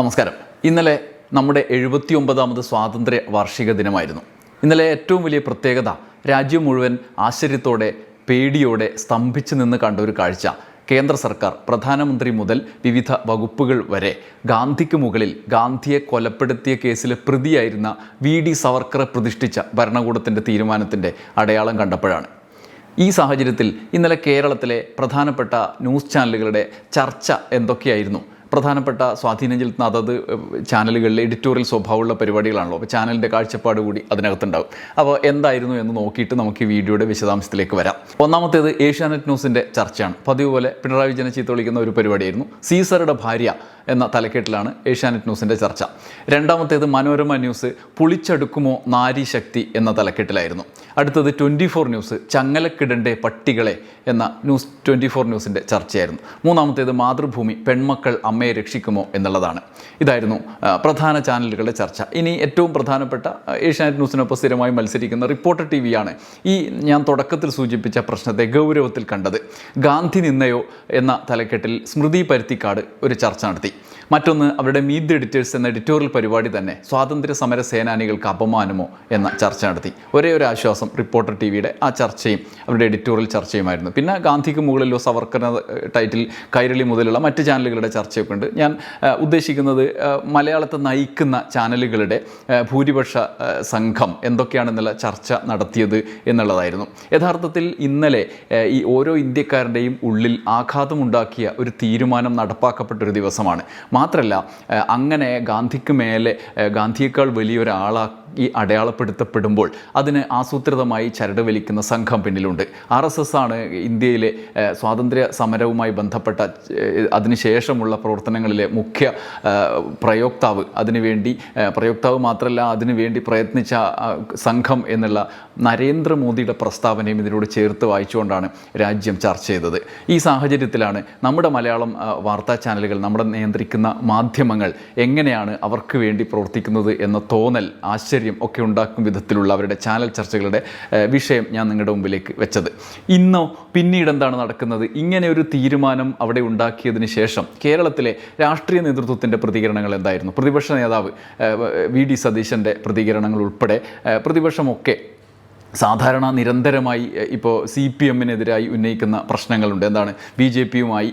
നമസ്കാരം. ഇന്നലെ നമ്മുടെ എഴുപത്തി ഒമ്പതാമത് സ്വാതന്ത്ര്യ വാർഷിക ദിനമായിരുന്നു. ഇന്നലെ ഏറ്റവും വലിയ പ്രത്യേകത രാജ്യം മുഴുവൻ ആശ്ചര്യത്തോടെ പേടിയോടെ സ്തംഭിച്ചു നിന്ന് കണ്ട ഒരു കാഴ്ച. കേന്ദ്ര സർക്കാർ പ്രധാനമന്ത്രി മുതൽ വിവിധ വകുപ്പുകൾ വരെ ഗാന്ധിക്ക് മുകളിൽ ഗാന്ധിയെ കൊലപ്പെടുത്തിയ കേസിലെ പ്രതിയായിരുന്ന വി ഡി സവർക്കറെ പ്രതിഷ്ഠിച്ച ഭരണകൂടത്തിന്റെ തീരുമാനത്തിന്റെ അടയാളം കണ്ടപ്പോഴാണ്. ഈ സാഹചര്യത്തിൽ ഇന്നലെ കേരളത്തിലെ പ്രധാനപ്പെട്ട ന്യൂസ് ചാനലുകളുടെ ചർച്ച എന്തൊക്കെയായിരുന്നു? പ്രധാനപ്പെട്ട സ്വാധീനം ചെലുത്തുന്ന അതത് ചാനലുകളിലെ എഡിറ്റോറിയൽ സ്വഭാവമുള്ള പരിപാടികളാണല്ലോ. അപ്പോൾ ചാനലിന്റെ കാഴ്ചപ്പാട് കൂടി അതിനകത്തുണ്ടാവും. അപ്പോൾ എന്തായിരുന്നു എന്ന് നോക്കിയിട്ട് നമുക്ക് ഈ വീഡിയോയുടെ വിശദാംശത്തിലേക്ക് വരാം. ഒന്നാമത്തേത് ഏഷ്യാനെറ്റ് ന്യൂസിന്റെ ചർച്ചയാണ്. പതിവ് പോലെ പിണറായി വിജയനെ ചീത്ത വിളിക്കുന്ന ഒരു പരിപാടിയായിരുന്നു. സീസറുടെ ഭാര്യ എന്ന തലക്കെട്ടിലാണ് ഏഷ്യാനെറ്റ് ന്യൂസിന്റെ ചർച്ച. രണ്ടാമത്തേത് മനോരമ ന്യൂസ് പുളിച്ചെടുക്കുമോ നാരി ശക്തി എന്ന തലക്കെട്ടിലായിരുന്നു. അടുത്തത് ട്വന്റി ഫോർ ന്യൂസ് ചങ്ങലക്കിടന്റെ പട്ടികളെ എന്ന ന്യൂസ് ട്വന്റി ഫോർ ന്യൂസിന്റെ ചർച്ചയായിരുന്നു. മൂന്നാമത്തേത് മാതൃഭൂമി പെൺമക്കൾ അമ്മയെ രക്ഷിക്കുമോ എന്നുള്ളതാണ്. ഇതായിരുന്നു പ്രധാന ചാനലുകളുടെ ചർച്ച. ഇനി ഏറ്റവും പ്രധാനപ്പെട്ട ഏഷ്യാനെറ്റ് ന്യൂസിനൊപ്പം സ്ഥിരമായി മത്സരിക്കുന്ന റിപ്പോർട്ടർ ടി വിയാണ് ഈ ഞാൻ തുടക്കത്തിൽ സൂചിപ്പിച്ച പ്രശ്നത്തെ ഗൗരവത്തിൽ കണ്ടത്. ഗാന്ധി നിന്നയോ എന്ന തലക്കെട്ടിൽ സ്മൃതി പരുത്തിക്കാട് ഒരു ചർച്ച നടത്തി. മറ്റൊന്ന് അവരുടെ ദി എഡിറ്റേഴ്സ് എന്ന എഡിറ്റോറിയൽ പരിപാടി തന്നെ സ്വാതന്ത്ര്യ സമര സേനാനികൾക്ക് അപമാനമോ എന്ന ചർച്ച നടത്തി. ഒരേ ഒരു ആശ്വാസം റിപ്പോർട്ടർ ടി വിയുടെ ആ ചർച്ചയും അവരുടെ എഡിറ്റോറിയൽ ചർച്ചയുമായിരുന്നു. പിന്നെ ഗാന്ധിക്ക് മുകളിലോ സവർക്കർ ടൈറ്റിൽ കൈരളി മുതലുള്ള മറ്റ് ചാനലുകളുടെ ചർച്ചയൊക്കെ ഉണ്ട്. ഞാൻ ഉദ്ദേശിക്കുന്നത് മലയാളത്തെ നയിക്കുന്ന ചാനലുകളുടെ ഭൂരിപക്ഷ സംഘം എന്തൊക്കെയാണെന്നുള്ള ചർച്ച നടത്തിയത് എന്നുള്ളതായിരുന്നു. യഥാർത്ഥത്തിൽ ഇന്നലെ ഈ ഓരോ ഇന്ത്യക്കാരന്റെയും ഉള്ളിൽ ആഘാതമുണ്ടാക്കിയ ഒരു തീരുമാനം നടപ്പാക്കപ്പെട്ട ഒരു ദിവസമാണ്. മാത്രമല്ല അങ്ങനെ ഗാന്ധിക്ക് മേലെ ഗാന്ധിയേക്കാൾ വലിയൊരാളാക്കി അടയാളപ്പെടുത്തപ്പെടുമ്പോൾ അതിന് ആസൂത്രിതമായി ചരട് വലിക്കുന്ന സംഘം പിന്നിലുണ്ട്. ആർ എസ് എസ് ആണ് ഇന്ത്യയിലെ സ്വാതന്ത്ര്യ സമരവുമായി ബന്ധപ്പെട്ട അതിനുശേഷമുള്ള പ്രവർത്തനങ്ങളിലെ മുഖ്യ പ്രയോക്താവ് അതിനുവേണ്ടി പ്രയോക്താവ് മാത്രമല്ല അതിനുവേണ്ടി പ്രയത്നിച്ച സംഘം എന്നുള്ള നരേന്ദ്രമോദിയുടെ പ്രസ്താവനയും ഇതിനോട് ചേർത്ത് വായിച്ചുകൊണ്ടാണ് രാജ്യം ചർച്ച ചെയ്തത്. ഈ സാഹചര്യത്തിലാണ് നമ്മുടെ മലയാളം വാർത്താ ചാനലുകൾ നമ്മുടെ നിയന്ത്രിക്കുന്ന മാധ്യമങ്ങൾ എങ്ങനെയാണ് അവർക്ക് വേണ്ടി പ്രവർത്തിക്കുന്നത് എന്ന തോന്നൽ ആശ്ചര്യം ഒക്കെ ഉണ്ടാക്കും വിധത്തിലുള്ള അവരുടെ ചാനൽ ചർച്ചകളുടെ വിഷയം ഞാൻ നിങ്ങളുടെ മുമ്പിലേക്ക് വെച്ചത്. ഇന്നോ പിന്നീട് എന്താണ് നടക്കുന്നത്? ഇങ്ങനെ ഒരു തീരുമാനം അവിടെ ഉണ്ടാക്കിയതിന് ശേഷം കേരളത്തിലെ രാഷ്ട്രീയ നേതൃത്വത്തിന്റെ പ്രതികരണങ്ങൾ എന്തായിരുന്നു? പ്രതിപക്ഷ നേതാവ് വി ഡി സതീശന്റെ പ്രതികരണങ്ങൾ ഉൾപ്പെടെ പ്രതിപക്ഷമൊക്കെ സാധാരണ നിരന്തരമായി ഇപ്പോൾ സി പി എമ്മിനെതിരായി ഉന്നയിക്കുന്ന പ്രശ്നങ്ങളുണ്ട്. എന്താണ്? ബി ജെ പിയുമായി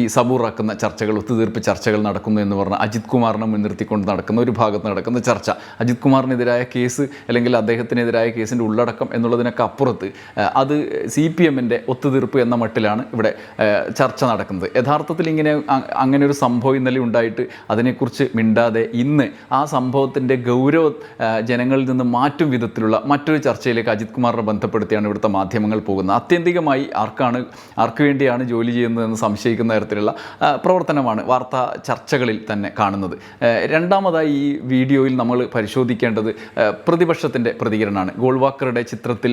ഈ സബൂറാക്കുന്ന ചർച്ചകൾ ഒത്തുതീർപ്പ് ചർച്ചകൾ നടക്കുന്നു എന്ന് പറഞ്ഞാൽ അജിത് കുമാറിനെ മുൻനിർത്തിക്കൊണ്ട് നടക്കുന്ന ഒരു ഭാഗത്ത് നടക്കുന്ന ചർച്ച. അജിത് കുമാറിനെതിരായ കേസ് അല്ലെങ്കിൽ അദ്ദേഹത്തിനെതിരായ കേസിന്റെ ഉള്ളടക്കം എന്നുള്ളതിനൊക്കെ അപ്പുറത്ത് അത് സി പി എമ്മിന്റെ ഒത്തുതീർപ്പ് എന്ന മട്ടിലാണ് ഇവിടെ ചർച്ച നടക്കുന്നത്. യഥാർത്ഥത്തിൽ ഇങ്ങനെ അങ്ങനെ ഒരു സംഭവം ഇന്നലെ ഉണ്ടായിട്ട് അതിനെക്കുറിച്ച് മിണ്ടാതെ ഇന്ന് ആ സംഭവത്തിന്റെ ഗൗരവ ജനങ്ങളിൽ നിന്ന് മാറ്റും വിധത്തിലുള്ള മറ്റൊരു ചർച്ചയിലേക്ക് അജിത് കുമാറിനെ ബന്ധപ്പെടുത്തിയാണ് ഇവിടുത്തെ മാധ്യമങ്ങൾ പോകുന്നത്. ആത്യന്തികമായി ആർക്കാണ് ആർക്ക് വേണ്ടിയാണ് ജോലി ചെയ്യുന്നതെന്ന് സംശയിക്കുന്ന തരത്തിലുള്ള പ്രവർത്തനമാണ് വാർത്താ ചർച്ചകളിൽ തന്നെ കാണുന്നത്. രണ്ടാമതായി ഈ വീഡിയോയിൽ നമ്മൾ പരിശോധിക്കേണ്ടത് പ്രതിപക്ഷത്തിന്റെ പ്രതികരണമാണ്. ഗോൾവാക്കറുടെ ചിത്രത്തിൽ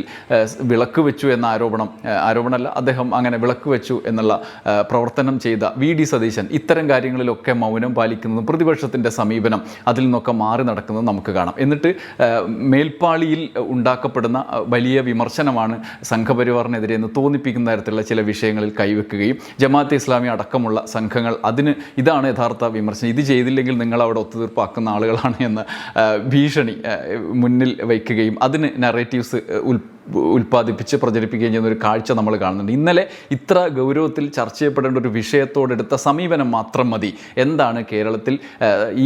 വിളക്ക് വെച്ചു എന്ന ആരോപണം ആരോപണമല്ല അദ്ദേഹം അങ്ങനെ വിളക്ക് വെച്ചു എന്നുള്ള പ്രവർത്തനം ചെയ്ത വി ഡി സതീശൻ ഇത്തരം കാര്യങ്ങളിലൊക്കെ മൗനം പാലിക്കുന്നതും പ്രതിപക്ഷത്തിന്റെ സമീപനം അതിൽ നിന്നൊക്കെ മാറി നടക്കുന്നതും നമുക്ക് കാണാം. എന്നിട്ട് മേൽപ്പാളിയിൽ ഉണ്ടാക്കപ്പെടുന്ന ഏഹ്, വലിയ വിമർശനമാണ് സംഘപരിവാറിനെതിരെ എന്ന് തോന്നിപ്പിക്കുന്ന തരത്തിലുള്ള ചില വിഷയങ്ങളിൽ കൈവെക്കുകയും ജമാഅത്ത് ഇസ്ലാമി അടക്കമുള്ള സംഘങ്ങൾ അതിന് ഇതാണ് യഥാർത്ഥ വിമർശനം. ഇത് ചെയ്തില്ലെങ്കിൽ നിങ്ങൾ അവിടെ ഒത്തുതീർപ്പാക്കുന്ന ആളുകളാണ് എന്ന ഭീഷണി മുന്നിൽ വയ്ക്കുകയും അതിന് നറേറ്റീവ്സ് ഉൽ ഉൽപ്പാദിപ്പിച്ച് പ്രചരിപ്പിക്കുകയും ചെയ്യുന്ന ഒരു കാഴ്ച നമ്മൾ കാണുന്നുണ്ട്. ഇന്നലെ ഇത്ര ഗൗരവത്തിൽ ചർച്ച ചെയ്യപ്പെടേണ്ട ഒരു വിഷയത്തോടെടുത്ത സമീപനം മാത്രം മതി. എന്താണ് കേരളത്തിൽ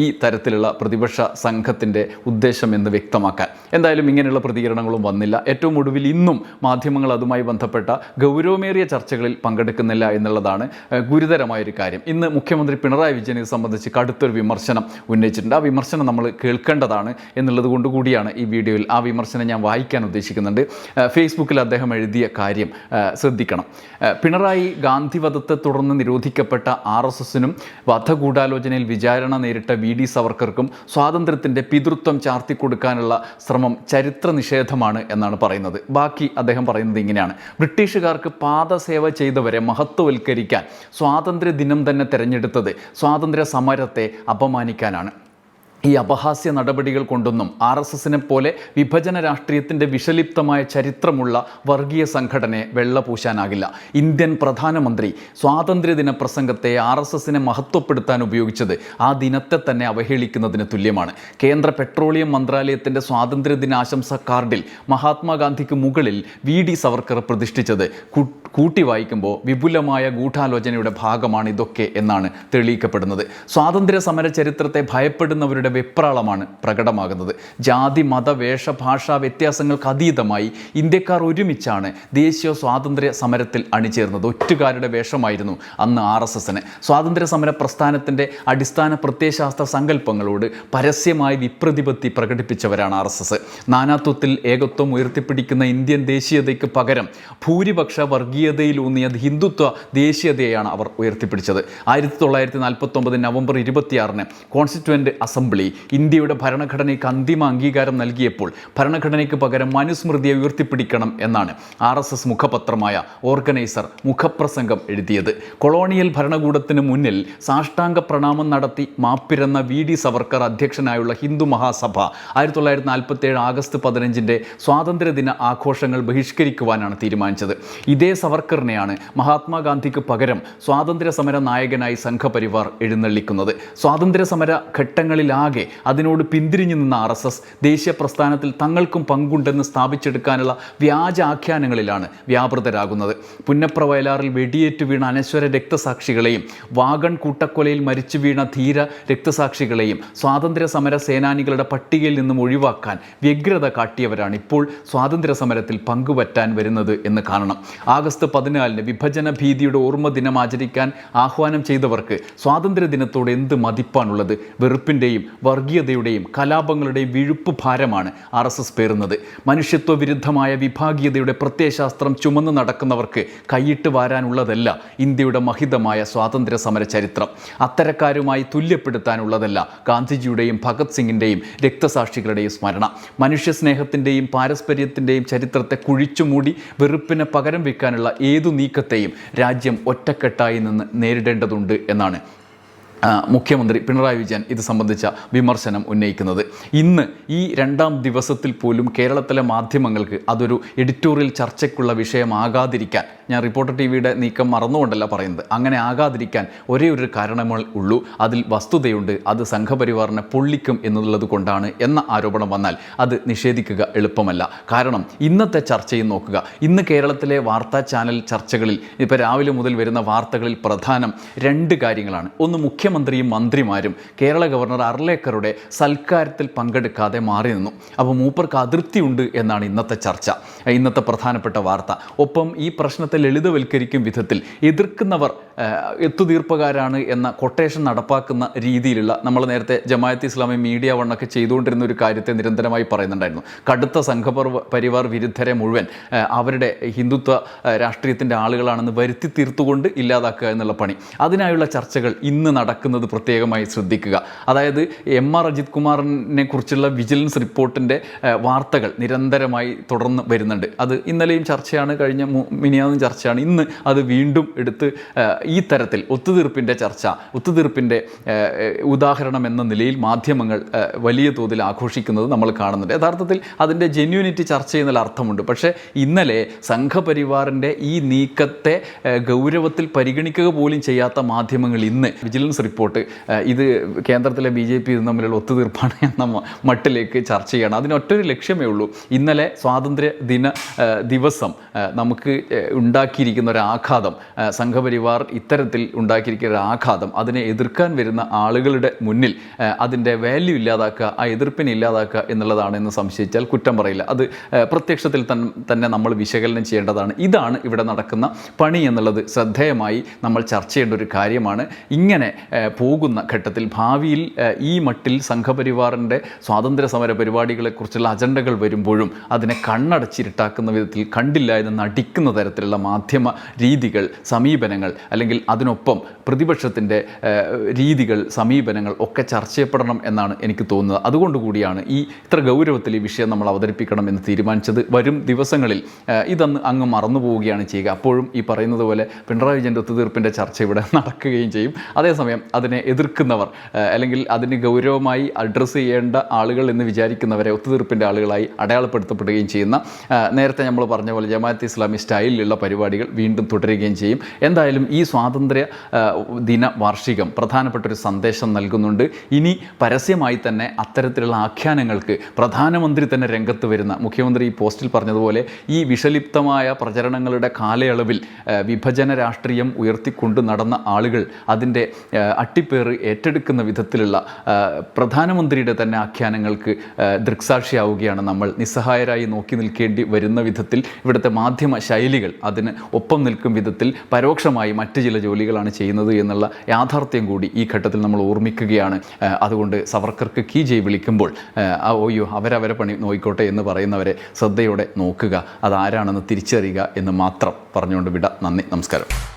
ഈ തരത്തിലുള്ള പ്രതിപക്ഷ സംഘത്തിന്റെ ഉദ്ദേശം എന്ന് വ്യക്തമാക്കാൻ? എന്തായാലും ഇങ്ങനെയുള്ള പ്രതികരണങ്ങളും വന്നില്ല. ഏറ്റവും ഒടുവിൽ ഇന്നും മാധ്യമങ്ങൾ അതുമായി ബന്ധപ്പെട്ട ഗൗരവമേറിയ ചർച്ചകളിൽ പങ്കെടുക്കുന്നില്ല എന്നുള്ളതാണ് ഗുരുതരമായൊരു കാര്യം. ഇന്ന് മുഖ്യമന്ത്രി പിണറായി വിജയനെ സംബന്ധിച്ച് കടുത്തൊരു വിമർശനം ഉന്നയിച്ചിട്ടുണ്ട്. ആ വിമർശനം നമ്മൾ കേൾക്കേണ്ടതാണ് എന്നുള്ളത് കൊണ്ടുകൂടിയാണ് ഈ വീഡിയോയിൽ ആ വിമർശനം ഞാൻ വായിക്കാൻ ഉദ്ദേശിക്കുന്നുണ്ട്. ഫേസ്ബുക്കിൽ അദ്ദേഹം എഴുതിയ കാര്യം ശ്രദ്ധിക്കണം. പിണറായി ഗാന്ധി വധത്തെ തുടർന്ന് നിരോധിക്കപ്പെട്ട ആർ എസ് എസിനും വധഗൂഢാലോചനയിൽ വിചാരണ നേരിട്ട വി ഡി സവർക്കർക്കും സ്വാതന്ത്ര്യത്തിന്റെ പിതൃത്വം ചാർത്തിക്കൊടുക്കാനുള്ള ശ്രമം ചരിത്ര നിഷേധമാണ് എന്നാണ് പറയുന്നത്. ബാക്കി അദ്ദേഹം പറയുന്നത് ഇങ്ങനെയാണ്. ബ്രിട്ടീഷുകാർക്ക് പാദസേവ ചെയ്തവരെ മഹത്വവൽക്കരിക്കാൻ സ്വാതന്ത്ര്യ ദിനം തന്നെ തിരഞ്ഞെടുത്തത് സ്വാതന്ത്ര്യ സമരത്തെ അപമാനിക്കാനാണ്. ഈ അപഹാസ്യ നടപടികൾ കൊണ്ടൊന്നും ആർ എസ് എസിനെ പോലെ വിഭജന രാഷ്ട്രീയത്തിന്റെ വിഷലിപ്തമായ ചരിത്രമുള്ള വർഗീയ സംഘടനയെ വെള്ളപൂശാനാകില്ല. ഇന്ത്യൻ പ്രധാനമന്ത്രി സ്വാതന്ത്ര്യദിന പ്രസംഗത്തെ ആർ എസ് എസിനെ മഹത്വപ്പെടുത്താൻ ഉപയോഗിച്ചത് ആ ദിനത്തെ തന്നെ അവഹേളിക്കുന്നതിന് തുല്യമാണ്. കേന്ദ്ര പെട്രോളിയം മന്ത്രാലയത്തിന്റെ സ്വാതന്ത്ര്യദിനാശംസ കാർഡിൽ മഹാത്മാഗാന്ധിക്ക് മുകളിൽ വി. ഡി. സവർക്കർ പ്രതിഷ്ഠിച്ചത്. കൂട്ടി വായിക്കുമ്പോൾ വിപുലമായ ഗൂഢാലോചനയുടെ ഭാഗമാണ് ഇതൊക്കെ എന്നാണ് തെളിയിക്കപ്പെടുന്നത്. സ്വാതന്ത്ര്യ സമര ചരിത്രത്തെ ഭയപ്പെടുന്നവരുടെ വെപ്രാളമാണ് പ്രകടമാകുന്നത്. ജാതി മത വേഷ ഭാഷാ വ്യത്യാസങ്ങൾക്ക് അതീതമായി ഇന്ത്യക്കാർ ഒരുമിച്ചാണ് ദേശീയ സ്വാതന്ത്ര്യ സമരത്തിൽ അണിചേർന്നത്. ഒറ്റുകാരുടെ വേഷമായിരുന്നു അന്ന് ആർ എസ് എസിന്. സ്വാതന്ത്ര്യ സമര പ്രസ്ഥാനത്തിന്റെ അടിസ്ഥാന പ്രത്യയശാസ്ത്ര സങ്കല്പങ്ങളോട് പരസ്യമായി വിപ്രതിപത്തി പ്രകടിപ്പിച്ചവരാണ് ആർ എസ് എസ്. നാനാത്വത്തിൽ ഏകത്വം ഉയർത്തിപ്പിടിക്കുന്ന ഇന്ത്യൻ ദേശീയതയ്ക്ക് പകരം ഭൂരിപക്ഷ വർഗീയതയിലൂന്നിയ ഹിന്ദുത്വ ദേശീയതയാണ് അവർ ഉയർത്തിപ്പിടിച്ചത്. ആയിരത്തി തൊള്ളായിരത്തി നാൽപ്പത്തൊമ്പത് നവംബർ ഇരുപത്തിയാറിന് കോൺസ്റ്റിറ്റ്വന്റ് അസംബ്ലി ഇന്ത്യയുടെ ഭരണഘടനയ്ക്ക് അന്തിമ അംഗീകാരം നൽകിയപ്പോൾ ഭരണഘടനയ്ക്ക് പകരം മനുസ്മൃതിയെ ഉയർത്തിപ്പിടിക്കണം എന്നാണ് ആർ എസ് എസ് മുഖപത്രമായ ഓർഗനൈസർ മുഖപ്രസംഗം എഴുതിയത്. കൊളോണിയൽ ഭരണകൂടത്തിന് മുന്നിൽ സാഷ്ടാംഗ പ്രണാമം നടത്തി മാപ്പിരന്ന വി. ഡി. സവർക്കർ അധ്യക്ഷനായുള്ള ഹിന്ദു മഹാസഭ ആയിരത്തി തൊള്ളായിരത്തി നാൽപ്പത്തി ഏഴ് ആഗസ്റ്റ് പതിനഞ്ചിന്റെ സ്വാതന്ത്ര്യദിന ആഘോഷങ്ങൾ ബഹിഷ്കരിക്കുവാനാണ് തീരുമാനിച്ചത്. ഇതേ സവർക്കറിനെയാണ് മഹാത്മാഗാന്ധിക്ക് പകരം സ്വാതന്ത്ര്യ സമര നായകനായി സംഘപരിവാർ എഴുന്നള്ളിക്കുന്നത്. സ്വാതന്ത്ര്യ സമര ഘട്ടങ്ങളിലാകെ അതിനോട് പിന്തിരിഞ്ഞു നിന്ന ആർ എസ് എസ് ദേശീയ പ്രസ്ഥാനത്തിൽ തങ്ങൾക്കും പങ്കുണ്ടെന്ന് സ്ഥാപിച്ചെടുക്കാനുള്ള വ്യാജ ആഖ്യാനങ്ങളിലാണ് വ്യാപൃതരാകുന്നത്. പുന്നപ്ര വയലാറിൽ വെടിയേറ്റ് വീണ അനശ്വര രക്തസാക്ഷികളെയും വാഗൺ കൂട്ടക്കൊലയിൽ മരിച്ചു വീണ ധീര രക്തസാക്ഷികളെയും സ്വാതന്ത്ര്യ സമര സേനാനികളുടെ പട്ടികയിൽ നിന്നും ഒഴിവാക്കാൻ വ്യഗ്രത കാട്ടിയവരാണ് ഇപ്പോൾ സ്വാതന്ത്ര്യ സമരത്തിൽ പങ്കുപറ്റാൻ വരുന്നത് എന്ന് കാണണം. ആഗസ്റ്റ് പതിനാലിന് വിഭജന ഭീതിയുടെ ഓർമ്മ ദിനം ആചരിക്കാൻ ആഹ്വാനം ചെയ്തവർക്ക് സ്വാതന്ത്ര്യ ദിനത്തോട് എന്ത് മതിപ്പാണുള്ളത്? വെറുപ്പിന്റെയും വർഗീയതയുടെയും കലാപങ്ങളുടെയും വിഴുപ്പ് ഭാരമാണ് ആർ എസ് എസ് പേറുന്നത്. മനുഷ്യത്വ വിരുദ്ധമായ വിഭാഗീയതയുടെ പ്രത്യയശാസ്ത്രം ചുമന്ന് നടക്കുന്നവർക്ക് കൈയിട്ട് വാരാനുള്ളതല്ല ഇന്ത്യയുടെ മഹിതമായ സ്വാതന്ത്ര്യ സമര ചരിത്രം. അത്തരക്കാരുമായി തുല്യപ്പെടുത്താനുള്ളതല്ല ഗാന്ധിജിയുടെയും ഭഗത് സിംഗിന്റെയും രക്തസാക്ഷികളുടെയും സ്മരണ. മനുഷ്യസ്നേഹത്തിന്റെയും പാരസ്പര്യത്തിന്റെയും ചരിത്രത്തെ കുഴിച്ചുമൂടി വെറുപ്പിനെ പകരം വയ്ക്കാനുള്ള ഏതു നീക്കത്തെയും രാജ്യം ഒറ്റക്കെട്ടായി നിന്ന് നേരിടേണ്ടതുണ്ട് എന്നാണ് മുഖ്യമന്ത്രി പിണറായി വിജയൻ ഇത് സംബന്ധിച്ച വിമർശനം ഉന്നയിക്കുന്നത്. ഇന്ന് ഈ രണ്ടാം ദിവസത്തിൽ പോലും കേരളത്തിലെ മാധ്യമങ്ങൾക്ക് അതൊരു എഡിറ്റോറിയൽ ചർച്ചയ്ക്കുള്ള വിഷയമാകാതിരിക്കാൻ ഞാൻ റിപ്പോർട്ടർ ടി വിയുടെ നീക്കം മറന്നുകൊണ്ടല്ല പറയുന്നത്. അങ്ങനെ ആകാതിരിക്കാൻ ഒരേ ഒരു കാരണമേ ഉള്ളൂ. അതിൽ വസ്തുതയുണ്ട്. അത് സംഘപരിവാറിനെ പൊള്ളിക്കും എന്നുള്ളത് കൊണ്ടാണ് എന്ന ആരോപണം വന്നാൽ അത് നിഷേധിക്കുക എളുപ്പമല്ല. കാരണം ഇന്നത്തെ ചർച്ചയും നോക്കുക. ഇന്ന് കേരളത്തിലെ വാർത്താ ചാനൽ ചർച്ചകളിൽ ഇപ്പോൾ രാവിലെ മുതൽ വരുന്ന വാർത്തകളിൽ പ്രധാനം രണ്ട് കാര്യങ്ങളാണ്. ഒന്ന് മുഖ്യമന്ത്രിയും മന്ത്രിമാരും. കേരള ഗവർണർ അർലേക്കറുടെ സൽക്കാരത്തിൽ പങ്കെടുക്കാതെ മാറി നിന്നു. അപ്പോൾ മൂപ്പർക്ക് അതൃപ്തിയുണ്ട് എന്നാണ് ഇന്നത്തെ ചർച്ച. ഇന്നത്തെ പ്രധാനപ്പെട്ട വാർത്ത. ഒപ്പം ഈ പ്രശ്നത്തെ ലളിതവൽക്കരിക്കും വിധത്തിൽ എതിർക്കുന്നവർ എത്തുതീർപ്പുകാരാണ് എന്ന കൊട്ടേഷൻ നടപ്പാക്കുന്ന രീതിയിലുള്ള നമ്മൾ നേരത്തെ ജമായത്ത് ഇസ്ലാമി മീഡിയ വണ്ണൊക്കെ ചെയ്തുകൊണ്ടിരുന്ന ഒരു കാര്യത്തെ നിരന്തരമായി പറയുന്നുണ്ടായിരുന്നു. കടുത്ത സംഘപർവ പരിവാർ വിരുദ്ധരെ മുഴുവൻ അവരുടെ ഹിന്ദുത്വ രാഷ്ട്രീയത്തിന്റെ ആളുകളാണെന്ന് വരുത്തി തീർത്തുകൊണ്ട് ഇല്ലാതാക്കുക എന്നുള്ള പണി. അതിനായുള്ള ചർച്ചകൾ ഇന്ന് നടക്കുന്നത് പ്രത്യേകമായി ശ്രദ്ധിക്കുക. അതായത് എം ആർ അജിത് കുമാറിനെ കുറിച്ചുള്ള വിജിലൻസ് റിപ്പോർട്ടിന്റെ വാർത്തകൾ നിരന്തരമായി തുടർന്ന് വരുന്നുണ്ട്. അത് ഇന്നലെയും ചർച്ചയാണ് കഴിഞ്ഞ മിനിയാദും ചർച്ചയാണ്. ഇന്ന് അത് വീണ്ടും എടുത്ത് ഈ തരത്തിൽ ഒത്തുതീർപ്പിന്റെ ചർച്ച ഒത്തുതീർപ്പിന്റെ ഉദാഹരണം എന്ന നിലയിൽ മാധ്യമങ്ങൾ വലിയ തോതിൽ ആഘോഷിക്കുന്നത് നമ്മൾ കാണുന്നുണ്ട്. യഥാർത്ഥത്തിൽ അതിന്റെ ജെന്യൂനിറ്റി ചർച്ച ചെയ്യുന്നതിൽ അർത്ഥമുണ്ട്. പക്ഷേ ഇന്നലെ സംഘപരിവാറിന്റെ ഈ നീക്കത്തെ ഗൗരവത്തിൽ പരിഗണിക്കുക പോലും ചെയ്യാത്ത മാധ്യമങ്ങൾ ഇന്ന് വിജിലൻസ് റിപ്പോർട്ട് ഇത് കേന്ദ്രത്തിലെ ബി ജെ പി തമ്മിലുള്ള ഒത്തുതീർപ്പാണ് എന്ന മട്ടിലേക്ക് ചർച്ച ചെയ്യണം. അതിനൊറ്റൊരു ലക്ഷ്യമേ ഉള്ളൂ. ഇന്നലെ സ്വാതന്ത്ര്യ ദിന ദിവസം നമുക്ക് ഉണ്ടാക്കിയിരിക്കുന്ന ഒരു ആഘാതം സംഘപരിവാർ ഇത്തരത്തിൽ ഉണ്ടാക്കിയിരിക്കുന്ന ഒരു ആഘാതം അതിനെ എതിർക്കാൻ വരുന്ന ആളുകളുടെ മുന്നിൽ അതിന്റെ വാല്യൂ ഇല്ലാതാക്കുക ആ എതിർപ്പിനെ ഇല്ലാതാക്കുക എന്നുള്ളതാണ് എന്ന് സംശയിച്ചാൽ കുറ്റം പറയില്ല. അത് പ്രത്യക്ഷത്തിൽ തന്നെ നമ്മൾ വിശകലനം ചെയ്യേണ്ടതാണ്. ഇതാണ് ഇവിടെ നടക്കുന്ന പണി എന്നുള്ളത് ശ്രദ്ധേയമായി നമ്മൾ ചർച്ച ചെയ്യേണ്ട ഒരു കാര്യമാണ്. ഇങ്ങനെ പോകുന്ന ഘട്ടത്തിൽ ഭാവിയിൽ ഈ മട്ടിൽ സംഘപരിവാറിന്റെ സ്വാതന്ത്ര്യ സമര പരിപാടികളെക്കുറിച്ചുള്ള അജണ്ടകൾ വരുമ്പോഴും അതിനെ കണ്ണടച്ചിരുട്ടാക്കുന്ന വിധത്തിൽ കണ്ടില്ല എന്ന് നടിക്കുന്ന തരത്തിലുള്ള മാധ്യമ രീതികൾ സമീപനങ്ങൾ അല്ലെങ്കിൽ അല്ലെങ്കിൽ അതിനൊപ്പം പ്രതിപക്ഷത്തിന്റെ രീതികൾ സമീപനങ്ങൾ ഒക്കെ ചർച്ച ചെയ്യപ്പെടണം എന്നാണ് എനിക്ക് തോന്നുന്നത്. അതുകൊണ്ട് കൂടിയാണ് ഈ ഇത്ര ഗൗരവത്തിൽ ഈ വിഷയം നമ്മൾ അവതരിപ്പിക്കണം എന്ന് തീരുമാനിച്ചത്. വരും ദിവസങ്ങളിൽ ഇതന്ന് അങ്ങ് മറന്നു പോവുകയാണ് ചെയ്യുക. അപ്പോഴും ഈ പറയുന്നത് പോലെ പിണറായി വിജയന്റെ ഒത്തുതീർപ്പിന്റെ ചർച്ച ഇവിടെ നടക്കുകയും ചെയ്യും. അതേസമയം അതിനെ എതിർക്കുന്നവർ അല്ലെങ്കിൽ അതിന് ഗൗരവമായി അഡ്രസ്സ് ചെയ്യേണ്ട ആളുകൾ എന്ന് വിചാരിക്കുന്നവരെ ഒത്തുതീർപ്പിന്റെ ആളുകളായി അടയാളപ്പെടുത്തപ്പെടുകയും ചെയ്യുന്ന നേരത്തെ നമ്മൾ പറഞ്ഞ പോലെ ജമാഅത്ത് ഇസ്ലാമി സ്റ്റൈലിലുള്ള പരിപാടികൾ വീണ്ടും തുടരുകയും ചെയ്യും. എന്തായാലും ഈ സ്വാതന്ത്ര്യ ദിന വാർഷികം പ്രധാനപ്പെട്ട ഒരു സന്ദേശം നൽകുന്നുണ്ട്. ഇനി പരസ്യമായി തന്നെ അത്തരത്തിലുള്ള ആഖ്യാനങ്ങൾക്ക് പ്രധാനമന്ത്രി തന്നെ രംഗത്ത് വരുന്ന മുഖ്യമന്ത്രി ഈ പോസ്റ്റിൽ പറഞ്ഞതുപോലെ ഈ വിഷലിപ്തമായ പ്രചരണങ്ങളുടെ കാലയളവിൽ വിഭജന രാഷ്ട്രീയം ഉയർത്തിക്കൊണ്ട് നടന്ന ആളുകൾ അതിന്റെ അട്ടിപ്പേർ ഏറ്റെടുക്കുന്ന വിധത്തിലുള്ള പ്രധാനമന്ത്രിയുടെ തന്നെ ആഖ്യാനങ്ങൾക്ക് ദൃക്സാക്ഷിയാവുകയാണ് നമ്മൾ. നിസ്സഹായരായി നോക്കി നിൽക്കേണ്ടി വരുന്ന വിധത്തിൽ ഇവിടുത്തെ മാധ്യമ ശൈലികൾ അതിന് ഒപ്പം നിൽക്കും വിധത്തിൽ പരോക്ഷമായി മറ്റ് ചില ജോലികളാണ് ചെയ്യുന്നത് എന്നുള്ള യാഥാർത്ഥ്യം കൂടി ഈ ഘട്ടത്തിൽ നമ്മൾ ഓർമ്മിക്കുകയാണ്. അതുകൊണ്ട് സവർക്കർക്ക് കീ ജയ് വിളിക്കുമ്പോൾ ഓയ്യോ അവരവരെ പണി നോയിക്കോട്ടെ എന്ന് പറയുന്നവരെ ശ്രദ്ധയോടെ നോക്കുക. അതാരാണെന്ന് തിരിച്ചറിയുക എന്ന് മാത്രം പറഞ്ഞുകൊണ്ട് വിട. നന്ദി നമസ്കാരം.